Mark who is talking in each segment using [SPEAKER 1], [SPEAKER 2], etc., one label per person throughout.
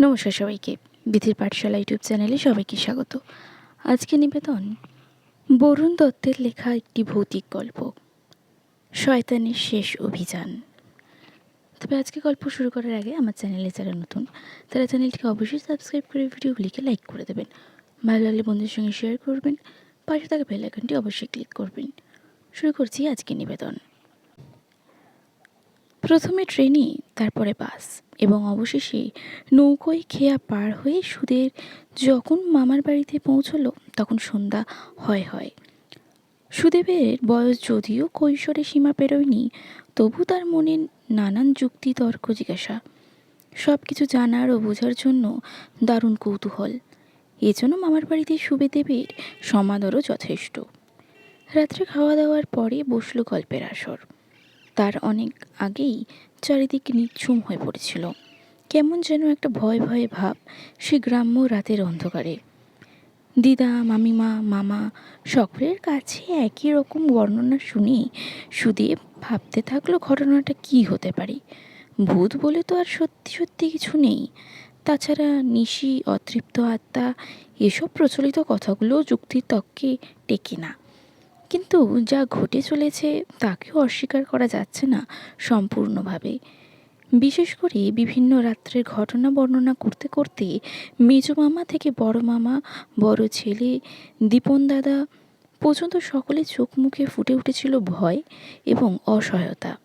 [SPEAKER 1] নমস্কার সবাইকে। বিধির পাঠশালা ইউটিউব চ্যানেলে সবাইকে স্বাগত। আজকে নিবেদন, বরুণ দত্তের লেখা একটি ভৌতিক গল্প, শয়তানের শেষ অভিযান। তবে আজকে গল্প শুরু করার আগে আমার চ্যানেলে যারা নতুন, তারা চ্যানেলটিকে অবশ্যই সাবস্ক্রাইব করে ভিডিওগুলিকে লাইক করে দেবেন। ভালো লাগলে বন্ধুদের সঙ্গে শেয়ার করবেন। পাশে থাকা বেল আইকনটি অবশ্যই ক্লিক করবেন। শুরু করছি আজকে নিবেদন। প্রথমে ট্রেনে, তারপরে বাস এবং অবশেষে নৌকোয় খেয়া পার হয়ে সুদের যখন মামার বাড়িতে পৌঁছলো তখন সন্ধ্যা হয় হয়। সুদেবের বয়স যদিও কৈশোরে সীমা পেরোয়নি, তবু তার মনে নানান যুক্তি তর্ক জিজ্ঞাসা। সব কিছু জানার ও বোঝার জন্য দারুণ কৌতূহল। এজন্য মামার বাড়িতে সুবেদেবের সমাদরও যথেষ্ট। রাত্রে খাওয়া দাওয়ার পরে বসল গল্পের আসর। তার অনেক আগেই চারিদিক নিচ্ছুম হয়ে পড়েছিল। কেমন যেন একটা ভয় ভয়ে ভাব সে গ্রাম্য রাতের অন্ধকারে। দিদা, মামিমা, মামা সকলের কাছে একই রকম বর্ণনা শুনে সুদেব ভাবতে থাকল ঘটনাটা কি হতে পারে। ভূত বলে তো আর সত্যি সত্যি কিছু নেই। তাছাড়া নিশি, অতৃপ্ত আত্মা, এসব প্রচলিত কথাগুলো যুক্তির তক্কে টেকে না। কিন্তু যা ঘটে চলেছে তাকেও অস্বীকার করা যাচ্ছে না সম্পূর্ণভাবে। বিশেষ করে বিভিন্ন রাত্রের ঘটনা বর্ণনা করতে করতে মেজো মামা থেকে বড় মামা, বড় ছেলে, দীপন দাদা পর্যন্ত সকলে চোখ মুখে ফুটে উঠেছিল ভয় এবং অসহায়তা।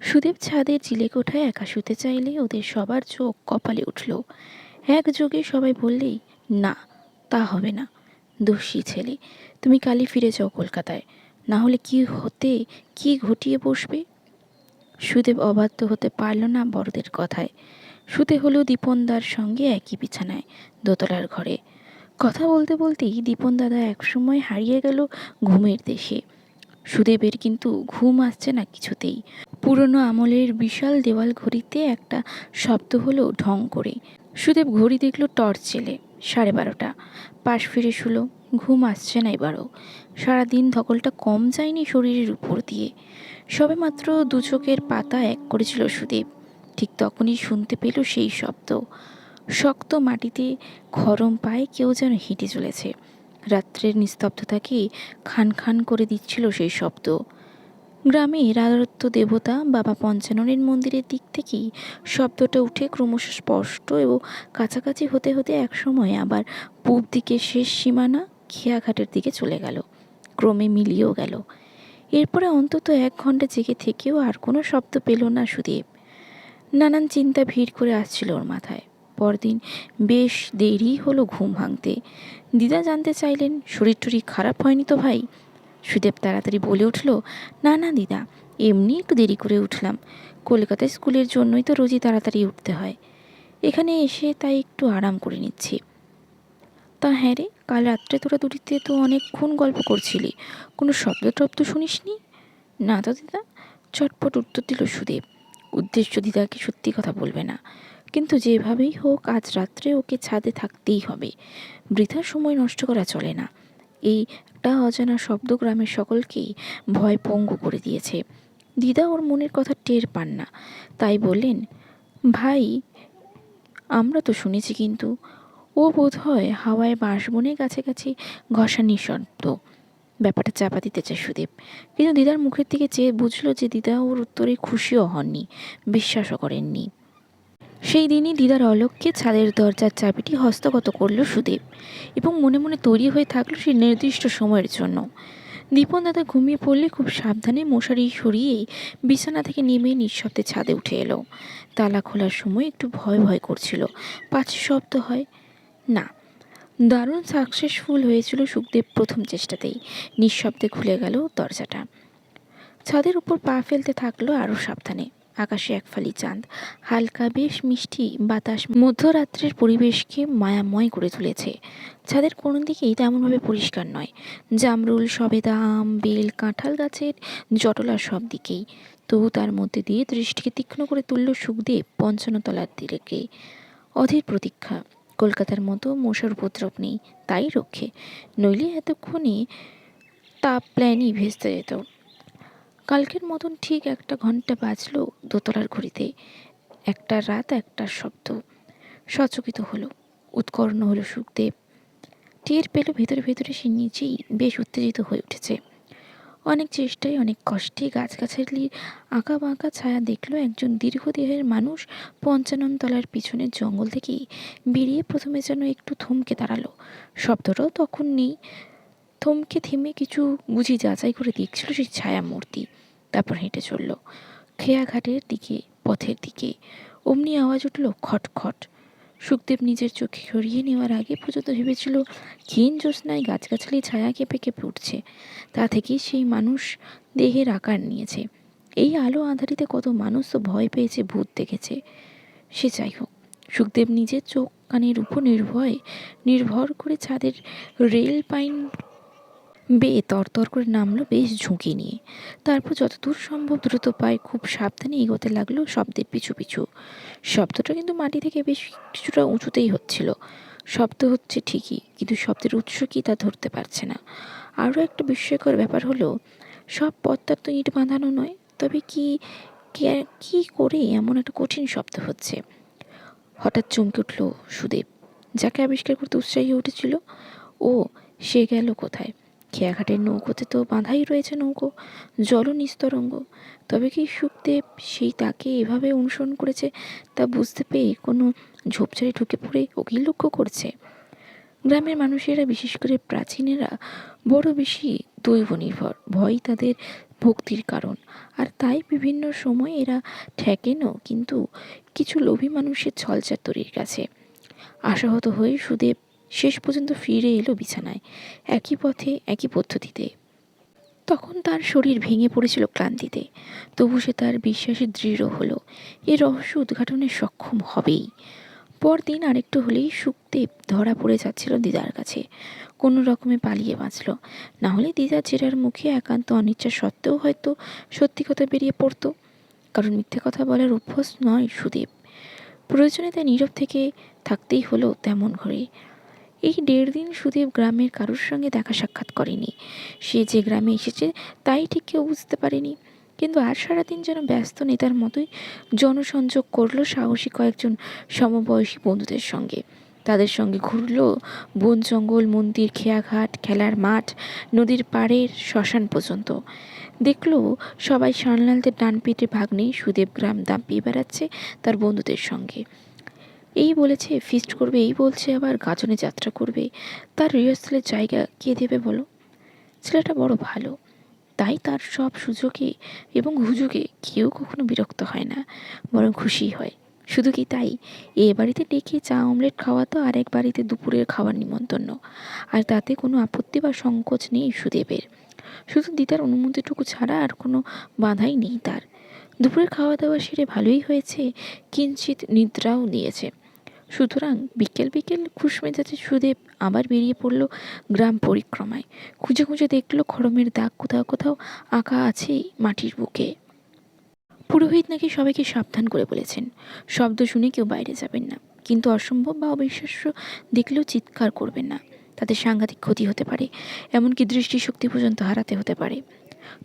[SPEAKER 1] সুদেব ছাদের চিলেকোঠায় একা শুতে চাইলে ওদের সবার চোখ কপালে উঠল। একযোগে সবাই বললেই, না, তা হবে না। দোষী ছেলে। তুমি কালই ফিরে যাও কলকাতায়। না হলে কি হতে, কি ঘটিয়ে বসবে? সুদেব অবাধ্য হতে পারল না বড়দের কথায়। শুতে হলো দীপনদার সঙ্গে একই বিছানায়, দোতলার ঘরে। কথা বলতে বলতেই দীপন দাদা একসময় হারিয়ে গেল ঘুমের দেশে। সুদেবের কিন্তু ঘুম আসছে না কিছুতেই। পুরনো আমলের বিশাল দেওয়াল ঘড়িতে একটা শব্দ হলো ঢং করে। সুদেব ঘড়ি দেখল টর্চ জেলে সাড়ে বারোটা। পাশ ফিরে শুলো, ঘুম আসছে না এবারও। সারাদিন ধকলটা কম যায়নি শরীরের উপর দিয়ে। সবে মাত্র দু চোখের পাতা এক করেছিল সুদেব ঠিক তখনই শুনতে পেল সেই শব্দ। শক্ত মাটিতে খরম পায়ে কেউ যেন হেঁটে চলেছে। রাত্রের নিস্তব্ধতাকে খান খান করে দিচ্ছিল সেই শব্দ। গ্রামের আরাধ্য দেবতা বাবা পঞ্চাননের মন্দিরের দিক থেকেই শব্দটা উঠে ক্রমশ স্পষ্ট এবং কাছাকাছি হতে হতে একসময় আবার পূব দিকে শেষ সীমানা খেয়াঘাটের দিকে চলে গেল। ক্রমে মিলিয়েও গেল। এরপরে অন্তত এক ঘণ্টা জেগে থেকেও আর কোনো শব্দ পেল না সুদেব। নানান চিন্তা ভিড় করে আসছিল ওর মাথায়। পরদিন বেশ দেরি হলো ঘুম ভাঙতে। দিদা জানতে চাইলেন, শরীর টরীর খারাপ হয়নি তো ভাই? সুদেব তাড়াতাড়ি বলে উঠল, না না, দিদা, এমনি একটু দেরি করে উঠলাম। কলকাতায় স্কুলের জন্যই তো রোজই তাড়াতাড়ি উঠতে হয়। এখানে এসে তাই একটু আরাম করে নিচ্ছি। তা হ্যাঁ রে, কাল রাত্রে তোরা দুটিতে তো অনেকক্ষণ গল্প করছিলি। কোনো শব্দ টব্দ শুনিসনি? না তো, দিদা, চটপট উত্তর দিল সুদেব। উদ্দেশ্য দিদাকে সত্যি কথা বলবে না। কিন্তু যেভাবেই হোক, আজ রাত্রে ওকে ছাদে থাকতেই হবে। বৃথা সময় নষ্ট করা চলে না। এই একটা অজানা শব্দ গ্রামের সকলকেই ভয় পঙ্গু করে দিয়েছে। দিদা ওর মনের কথা টের পান না। তাই বললেন, ভাই, আমরা তো শুনেছি কিন্তু, ও বোধ হয় হাওয়ায় বাঁশবনের কাছাকাছি ঘষানি শব্দ ব্যাপারটা চাপা দিতে চায় সুদেব কিন্তু দিদার মুখের দিকে চেয়ে বুঝলো যে দিদা ওর উত্তরে খুশিও হননি, বিশ্বাসও করেননি। সেই দিনই দিদার অলক্ষ্যে ছাদের দরজার চাবিটি হস্তগত করল সুদেব এবং মনে মনে তৈরি হয়ে থাকল সেই নির্দিষ্ট সময়ের জন্য। দীপন দাদা ঘুমিয়ে পড়লে খুব সাবধানে মশারি সরিয়ে বিছানা থেকে নেমে নিঃশব্দে ছাদে উঠে এলো। তালা খোলার সময় একটু ভয় ভয় করছিল। পাঁচে শব্দ হয়, না। দারুণ সাকসেসফুল হয়েছিল সুখদেব প্রথম চেষ্টাতেই। নিঃশব্দে খুলে গেল দরজাটা। ছাদের উপর পা ফেলতে থাকল আরও সাবধানে। আকাশে এক ফালি চাঁদ। হালকা, বেশ মিষ্টি বাতাস মধ্যরাত্রের পরিবেশকে মায়াময় করে তুলেছে। ছাদের কোনো দিকেই তেমনভাবে পরিষ্কার নয়। জামরুল, সবেদা, আম, বেল, কাঁঠাল গাছের জটলা সব দিকেই। তবু তার মধ্যে দিয়ে দৃষ্টিকে তীক্ষ্ণ করে তুলল সুখদেব পঞ্চানতলার দিকে। অধীর প্রতীক্ষা। কলকাতার মতো মশার উপদ্রব নেই, তাই রক্ষে। নইলে এতক্ষণে তাপ প্ল্যানই ভেস্তে যেত। কালকের মতন ঠিক একটা ঘণ্টা বাজলো দোতলার ঘড়িতে। একটা রাত একটার শব্দ। সচকিত হলো, উৎকর্ণ হলো সুখদেব। টের পেল ভেতরে ভেতরে সে নিজেই বেশ উত্তেজিত হয়ে উঠেছে। অনেক চেষ্টায়, অনেক কষ্টে গাছগাছালির আঁকা বাঁকা ছায়া দেখল একজন দীর্ঘদেহের মানুষ পঞ্চানন তলার পিছনের জঙ্গল থেকে বেরিয়ে প্রথমে যেন একটু থমকে দাঁড়াল। শব্দটাও তখন নেই। থমকে থেমে কিছু বুঝি যাচাই করে দেখছিল সেই ছায়া মূর্তি তারপর হেঁটে চলল। খেয়াঘাটের দিকে, পথের দিকে। অমনি আওয়াজ উঠল খটখট সুখদেব নিজের চোখে সরিয়ে নেওয়ার আগে পর্যন্ত ভেবেছিল, ক্ষীণ জ্যোৎস্নায় গাছগাছালি ছায়া কেঁপে কেঁপে উঠছে। তা থেকেই সেই মানুষ দেহের আকার নিয়েছে। এই আলো আঁধারিতে কত মানুষ তো ভয় পেয়েছে, ভূত দেখেছে। সে যাই হোক, সুখদেব নিজের চোখ কানের উপর নির্ভয়, নির্ভর করে ছাদের রেল পাইন বেয়ে তরতর করে নামলো বেশ ঝুঁকি নিয়ে। তারপর যতদূর সম্ভব দ্রুত পায়ে খুব সাবধানে এগোতে লাগল শব্দের পিছু পিছু। শব্দটা কিন্তু মাটি থেকে বেশ কিছুটা উঁচুতেই হচ্ছিল। শব্দ হচ্ছে ঠিকই, কিন্তু শব্দের উৎস কী তা ধরতে পারছে না। আরও একটা বিস্ময়কর ব্যাপার হলো, সব পথটার তো ইট বাঁধানো নয়, তবে কি, কে- কি করে এমন একটা কঠিন শব্দ হচ্ছে? হঠাৎ চমকে উঠল সুদেব, যাকে আবিষ্কার করতে উৎসাহী উঠেছিল। ও, সে গেল কোথায়? খেয়াঘাটের নৌকোতে তো বাঁধাই রয়েছে নৌকো জল নিস্তরঙ্গ। তবে কি সুখদেব সেই তাকে এভাবে অনুসরণ করেছে তা বুঝতে পেয়ে কোনো ঝোপঝাড়ে ঢুকে পড়ে ওকেই লক্ষ্য করছে। গ্রামের মানুষেরা, বিশেষ করে প্রাচীনেরা, বড় বেশি দৈব নির্ভর ভয় তাদের ভক্তির কারণ। আর তাই বিভিন্ন সময় এরা ঠেকেনও, কিন্তু কিছু লোভী মানুষের ছলচাতুরির কাছে। আশাহত হয়ে সুদেব শেষ পর্যন্ত ফিরে এলো বিছানায়, একই পথে, একই পদ্ধতিতে। তখন তার শরীর ভেঙে পড়েছিল ক্লান্তিতে। তবু সে তার বিশ্বাসে দৃঢ় হলো, এ রহস্য উদ্ঘাটনে সক্ষম হবেই। পরদিন আরেকটু হলেই সুখদেব ধরা পড়ে যাচ্ছিল দিদার কাছে। কোনো রকমে পালিয়ে বাঁচল। না হলে দিদার জেরার মুখে একান্ত অনিচ্ছা সত্ত্বেও হয়তো সত্যি কথা বেরিয়ে পড়তো। কারণ মিথ্যে কথা বলার অভ্যস্ত নয় সুদেব। প্রয়োজনে তাই নীরব থেকে থাকতেই হলো তেমন ঘরে এই দেড় দিন সুদেব গ্রামের কারোর সঙ্গে দেখা সাক্ষাৎ করেনি। সে যে গ্রামে এসেছে, তাই ঠিক কেউ বুঝতে পারেনি। কিন্তু আর সারাদিন যেন ব্যস্ত নেতার মতোই জনসংযোগ করল সাহসী কয়েকজন সমবয়সী বন্ধুদের সঙ্গে। তাদের সঙ্গে ঘুরলো বন জঙ্গল, মন্দির, খেয়াঘাট, খেলার মাঠ, নদীর পাড়ের শ্মশান পর্যন্ত। দেখল সবাই সানলালদের ডান পিঠে ভাগ নেই সুদেব গ্রাম দাপিয়ে বেড়াচ্ছে তার বন্ধুদের সঙ্গে। এই বলেছে ফিস্ট করবে, এই বলছে, আবার গাজনে যাত্রা করবে। তার রিহার্সালের জায়গা কে দেবে বলো? ছেলেটা বড় ভালো। তাই তার সব সুযোগে এবং হুজুগে কেউ কখনো বিরক্ত হয় না, বরং খুশি হয়। শুধু কি তাই? এ বাড়িতে ডেকে চা অমলেট খাওয়া তো আরেক বাড়িতে দুপুরের খাওয়ার নিমন্ত্রণ। আর তাতে কোনো আপত্তি বা সংকোচ নেই সুদেবের। শুধু দিদার অনুমতিটুকু ছাড়া আর কোনো বাধাই নেই তার। দুপুরের খাওয়া দাওয়া সেরে ভালোই হয়েছে কিঞ্চিত নিদ্রাও দিয়েছে সুতরাং বিকেল বিকেল খুশ মেজাজে সুদেব আবার বেরিয়ে পড়ল গ্রাম পরিক্রমায়। খুঁজে খুঁজে দেখল খড়মের দাগ কোথাও কোথাও আঁকা আছে মাটির বুকে। পুরোহিত নাকি সবাইকে সাবধান করে বলেছেন। শব্দ শুনে কেউ বাইরে যাবেন না। কিন্তু অসম্ভব বা অবিশ্বাস্য দেখলেও চিৎকার করবেন না। তাদের সাংঘাতিক ক্ষতি হতে পারে। এমনকি দৃষ্টিশক্তি পর্যন্ত হারাতে হতে পারে।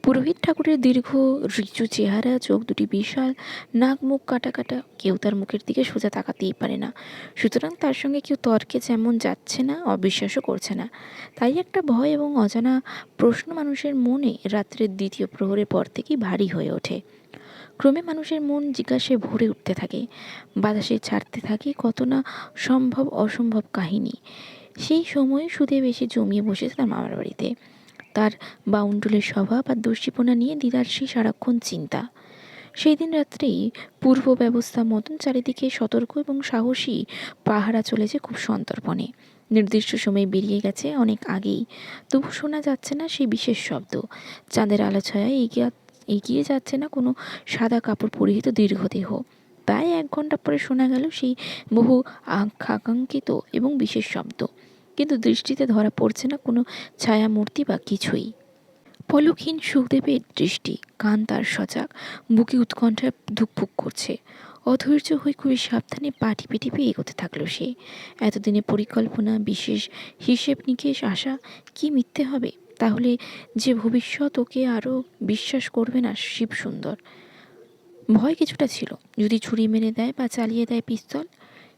[SPEAKER 1] পুরোহিত ঠাকুরের দীর্ঘ রিচু চেহারা, চোখ দুটি বিশাল, নাক মুখ কাটা কাটা, কেউ তার মুখের দিকে সোজা তাকাতেই পারে না। সুতরাং তার সঙ্গে কেউ তর্কে যেমন যাচ্ছে না, অবিশ্বাসও করছে না। তাই একটা ভয় এবং অজানা প্রশ্ন মানুষের মনে রাত্রের দ্বিতীয় প্রহরের পর থেকেই ভারী হয়ে ওঠে। ক্রমে মানুষের মন জিজ্ঞাসায় ভরে উঠতে থাকে। বাতাসে ছাড়তে থাকে কত না সম্ভব অসম্ভব কাহিনী। সেই সময় সুদেব এসে জমিয়ে বসেছে তার মামার বাড়িতে। তার বাউন্ডুলের স্বভাব আর দস্যিপনা নিয়ে দিদার সেই সারাক্ষণ চিন্তা। সেই দিন রাত্রেই পূর্ব ব্যবস্থা মতন চারিদিকে সতর্ক এবং সাহসী পাহারা চলেছে খুব সন্তর্পণে। নির্দিষ্ট সময়ে বেরিয়ে গেছে অনেক আগেই। তবু শোনা যাচ্ছে না সেই বিশেষ শব্দ। চাঁদের আলো এগিয়ে এগিয়ে যাচ্ছে না কোনো সাদা কাপড় পরিহিত দীর্ঘদেহ। প্রায় এক ঘণ্টা পরে শোনা গেল সেই বহু আকাঙ্ক্ষিত এবং বিশেষ শব্দ। কিন্তু দৃষ্টিতে ধরা পড়ছে না কোনো ছায়া মূর্তি বা কিছুই। পলকহীন সুখদেবের দৃষ্টি, কান তার সজাগ, বুকে উৎকণ্ঠায় ধুকপুক করছে। অধৈর্য হয়ে খুবই সাবধানে পা টিপে পেয়ে এগোতে থাকল সে। এতদিনে পরিকল্পনা, বিশেষ হিসেব নিকেশ, আশা কি মিথ্যে হবে? তাহলে যে ভবিষ্যৎ ওকে আরও বিশ্বাস করবে না শিব সুন্দর ভয় কিছুটা ছিল। যদি ছুরি মেরে দেয় বা চালিয়ে দেয় পিস্তল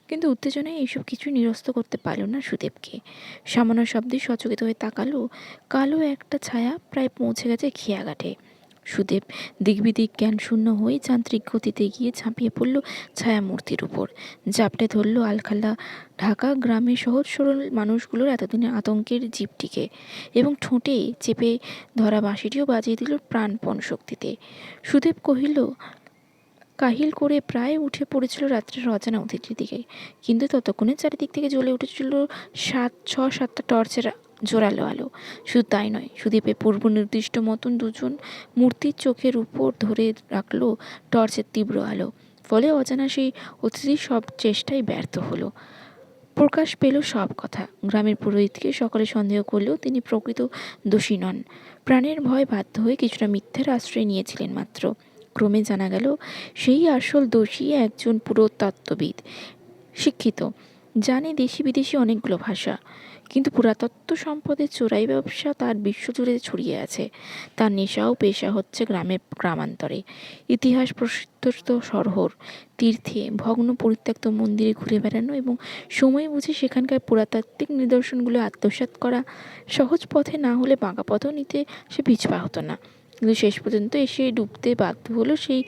[SPEAKER 1] কিন্তু উত্তেজনায় এইসব কিছু নিরস্ত করতে পারল না সুদেবকে। সামান্য শব্দে সচকিত হয়ে তাকালো, কালো একটা ছায়া প্রায় পৌঁছে গেছে খেয়াঘাটে। সুদেব দিকবিদিক জ্ঞান শূন্য হয়ে যান্ত্রিক গতিতে গিয়ে ঝাঁপিয়ে পড়ল ছায়ামূর্তির উপর। জাপটে ধরল আলখাল্লা ঢাকা গ্রামে সহজ সরল মানুষগুলোর এতদিনের আতঙ্কের জীবটিকে এবং ঠোঁটে চেপে ধরা বাঁশিটিও বাজিয়ে দিল প্রাণপণ শক্তিতে। সুদেব কহিল কাহিল করে প্রায় উঠে পড়েছিল রাত্রের অজানা অতিথির দিকে। কিন্তু ততক্ষণে চারিদিক থেকে জ্বলে উঠেছিল সাত, ছ, সাতটা টর্চের জোরালো আলো। শুধু তাই নয়, সুদীপে পূর্ব নির্দিষ্ট মতন দুজন মূর্তির চোখের উপর ধরে রাখল টর্চের তীব্র আলো। ফলে অজানা সেই অতিথির সব চেষ্টাই ব্যর্থ হলো। প্রকাশ পেল সব কথা। গ্রামের পুরোহিতকে সকলে সন্দেহ করলেও তিনি প্রকৃত দোষী নন। প্রাণের ভয় বাধ্য হয়ে কিছুটা মিথ্যের আশ্রয় নিয়েছিলেন মাত্র। ক্রমে জানা গেল, সেই আসল দোষী একজন পুরোতত্ত্ববিদ শিক্ষিত, জানে দেশি বিদেশি অনেকগুলো ভাষা। কিন্তু পুরাতত্ত্ব সম্পদের চোরাই ব্যবসা তার বিশ্বজুড়ে ছড়িয়ে আছে। তার নেশা ও পেশা হচ্ছে গ্রামের গ্রামান্তরে। ইতিহাস প্রসিদ্ধ শহর তীর্থে, ভগ্ন পরিত্যক্ত মন্দিরে ঘুরে বেড়ানো এবং সময় বুঝে সেখানকার পুরাতাত্ত্বিক নিদর্শনগুলো আত্মসাৎ করা সহজ পথে না হলে বাঁকা পথও নিতে সে পিছপা হতো না। কিন্তু শেষ পর্যন্ত এসে ডুবতে বাধ্য হলো সেই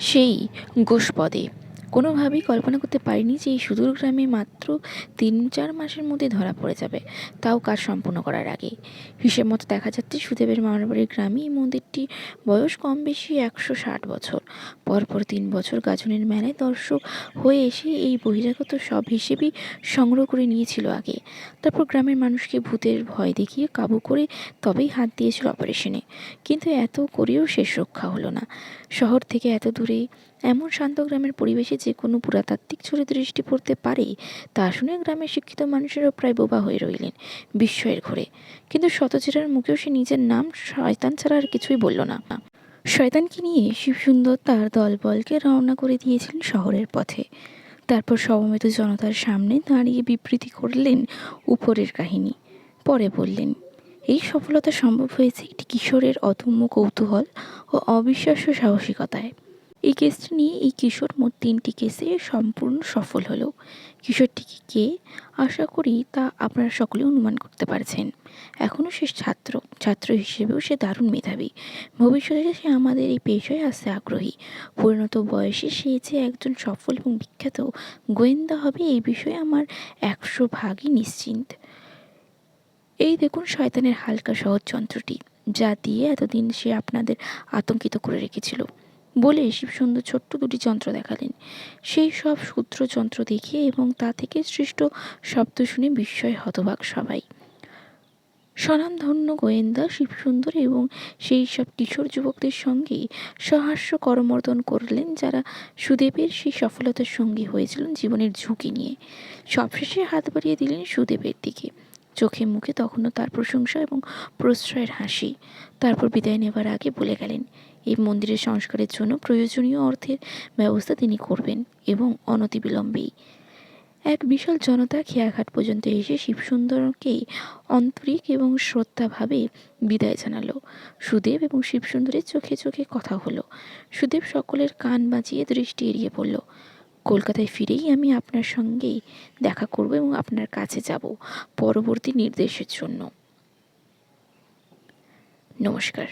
[SPEAKER 1] সেই গোষ্পদে। কোনোভাবেই কল্পনা করতে পারিনি যে এই সুদূর গ্রামে মাত্র তিন, চার মাসের মধ্যে ধরা পড়ে যাবে। তাও কাজ সম্পূর্ণ করার আগে হিসেব মতো দেখা যাচ্ছে সুদেবের মামার বাড়ির গ্রামে এই মন্দিরটি বয়স কম বেশি একশো ষাট বছর। পরপর তিন বছর গাজনের মেলায় দর্শক হয়ে এসে এই বহিরাগত সব হিসেবেই সংগ্রহ করে নিয়েছিল আগে। তারপর গ্রামের মানুষকে ভূতের ভয় দেখিয়ে কাবু করে তবেই হাত দিয়েছিল অপারেশনে কিন্তু এত করেও শেষ রক্ষা হলো না। শহর থেকে এত দূরে এমন শান্ত গ্রামের পরিবেশে যে কোনো পুরাতাত্ত্বিক ছড়ে দৃষ্টি পড়তে পারে, তা শুনে গ্রামের শিক্ষিত মানুষেরও প্রায় বোবা হয়ে রইলেন বিস্ময়ের ঘোরে। কিন্তু শতচিরার মুখেও সে নিজের নাম শয়তান ছাড়া আর কিছুই বলল না। শয়তানকে নিয়ে শিবসুন্দর তার দলবলকে রওনা করে দিয়েছিলেন শহরের পথে। তারপর সমবেত জনতার সামনে দাঁড়িয়ে বিবৃতি করলেন উপরের কাহিনী। পরে বললেন, এই সফলতা সম্ভব হয়েছে একটি কিশোরের অদম্য কৌতূহল ও অবিশ্বাস্য সাহসিকতায়। এই কেসটি নিয়ে এই কিশোর মোট তিনটি কেসে সম্পূর্ণ সফল হলো। কিশোরটিকে কে? আশা করি তা আপনারা সকলে অনুমান করতে পারছেন। এখনও সে ছাত্র ছাত্র হিসেবেও সে দারুণ মেধাবী। ভবিষ্যতে সে আমাদের এই পেশায় আসতে আগ্রহী। পরিণত বয়সে সে যে একজন সফল এবং বিখ্যাত গোয়েন্দা হবে, এই বিষয়ে আমার একশো ভাগই নিশ্চিন্ত। এই দেখুন শয়তানের হালকা সহজ যন্ত্রটি, যা দিয়ে এতদিন সে আপনাদের আতঙ্কিত করে রেখেছিল। বলে শিবসুন্দর ছোট্ট দুটি যন্ত্র দেখালেন। সেই সব সূত্র যন্ত্র দেখে এবং তা থেকে সৃষ্ট শব্দ শুনে বিস্ময় হতবাক সবাই। স্বনামধন্য গোয়েন্দা শিবসুন্দর এবং সেই সব কিশোর যুবকদের সঙ্গে সহাস্য করমর্দন করলেন যারা সুদেবের সেই সফলতার সঙ্গী হয়েছিলেন জীবনের ঝুঁকি নিয়ে। সবশেষে হাত বাড়িয়ে দিলেন সুদেবের দিকে। চোখে মুখে তখনও তার প্রশংসা এবং প্রশ্রয়ের হাসি। তারপর বিদায় নেবার আগে বলে গেলেন এই মন্দিরের সংস্কারের জন্য প্রয়োজনীয় অর্থের ব্যবস্থা তিনি করবেন এবং অনতিবিলম্বেই। এক বিশাল জনতা খেয়াঘাট পর্যন্ত এসে শিবসুন্দরকে আন্তরিক এবং শ্রদ্ধাভাবে বিদায় জানালো। সুদেব এবং শিবসুন্দরের চোখে চোখে কথা হলো। সুদেব সকলের কান বাঁচিয়ে দৃষ্টি এড়িয়ে পড়ল কলকাতায় ফিরেই আমি আপনার সঙ্গেই দেখা করব এবং আপনার কাছে যাব পরবর্তী নির্দেশের জন্য। নমস্কার।